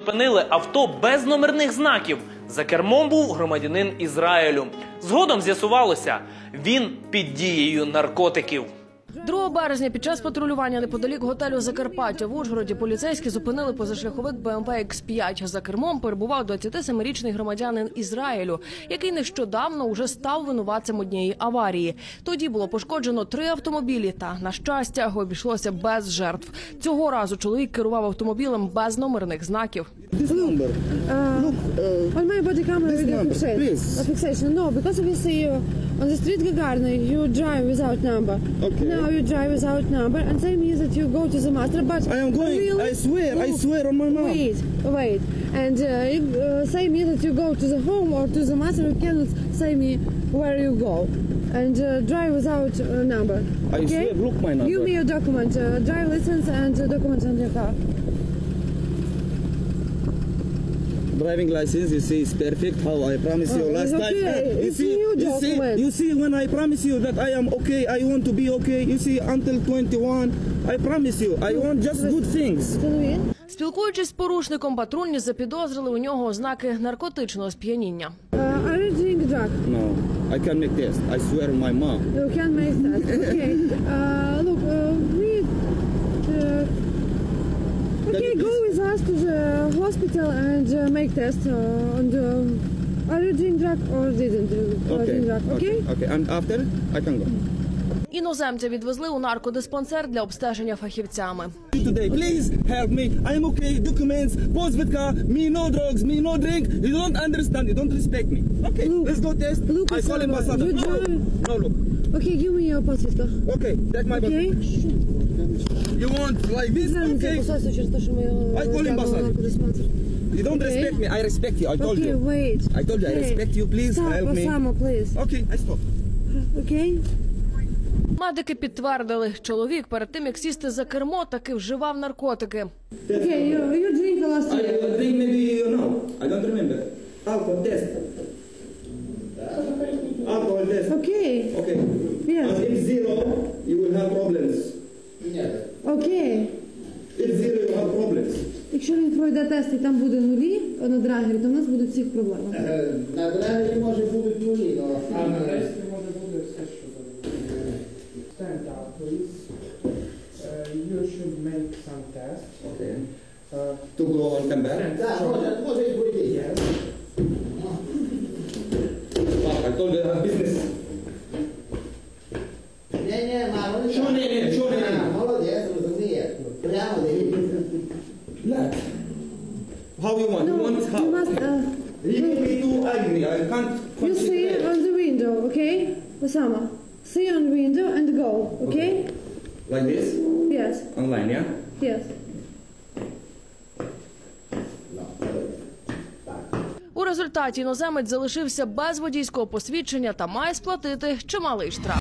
Зупинили авто без номерних знаків. За кермом був громадянин Ізраїлю. Згодом з'ясувалося, він під дією наркотиків. 2 березня під час патрулювання неподалік готелю Закарпаття в Ужгороді поліцейські зупинили позашляховик БМВ X5. За кермом перебував 27-річний громадянин Ізраїлю, який нещодавно уже став винуватцем однієї аварії. Тоді було пошкоджено три автомобілі. Та на щастя обійшлося без жертв. Цього разу чоловік керував автомобілем без номерних знаків. This number. Uh, uh, on my body camera video number, fixation. No, because we see you on the street Gagarina, you drive without number. Okay. Now you drive without number, and that means that you go to the master. But I am going. Really? I swear. I swear on my mom. Wait, wait. And uh, you, uh, say me that you go to the home or to the master. You cannot say me where you go. And uh, drive without uh, number. I okay? swear, look my number. Give me your document, uh, drive license and uh, document on your car. Driving license, you see, is perfect. How I promise you Oh, last it's time. okay. you It's see, you see, you see, when I promise you that I am okay, I want to be okay. You see, until 21, I promise you, I want just good things. Спілкуючись з порушником, патрульні запідозрили у нього ознаки наркотичного сп'яніння. Uh? No, I can make test. I swear my mom. You can make that. Okay. Uh, uh, Uh, okay, you go with us to the hospital and uh, make test uh, on the. Are you doing drug or didn't do uh, Okay. doing drug? Okay. okay. Okay. And after, I can go. Іноземця відвезли у наркодиспансер для обстеження фахівцями. Today, please help me. I am okay. Documents, postvita, me no drugs, me no drink. You don't understand. You don't respect me. Okay, Look, let's go test. look, I call Osama, ambassador. you No, drive- no, look. Okay, give me your passport. Okay, take my Okay. You want like this? Okay. посольство через те, що ми його I call ambassador. наркодиспансер. You don't Okay. respect me. I respect you. I told Okay, you. wait. I told you I respect you. Please Stop, help me. Osama, please. Okay, I stop. Okay. Медики підтвердили, чоловік перед тим як сісти за кермо, таки вживав наркотики. Okay, you, you drink the last year. I think maybe you know. I don't remember. Alcohol test. Alcohol test. Okay. Okay. Yes. And if zero, you will have problems. Problems. Якщо він пройде тест і там буде нулі на драгері, то в нас будуть всіх проблеми. На драйвері може бути нулі, але А на тесті може бути все, що. Stand up, please. Uh, you should make some tests. Okay. Uh, To go on come back. так, може, може і бути. Yes. I told you Lad. How you want? No, You want you how? must. Uh, Leave me too angry. I can't you see on the window, okay, Osama? See on window and go, okay? okay? Like this? Yes, Online, yeah? yes. У результаті іноземець залишився без водійського посвідчення та має сплатити чималий штраф.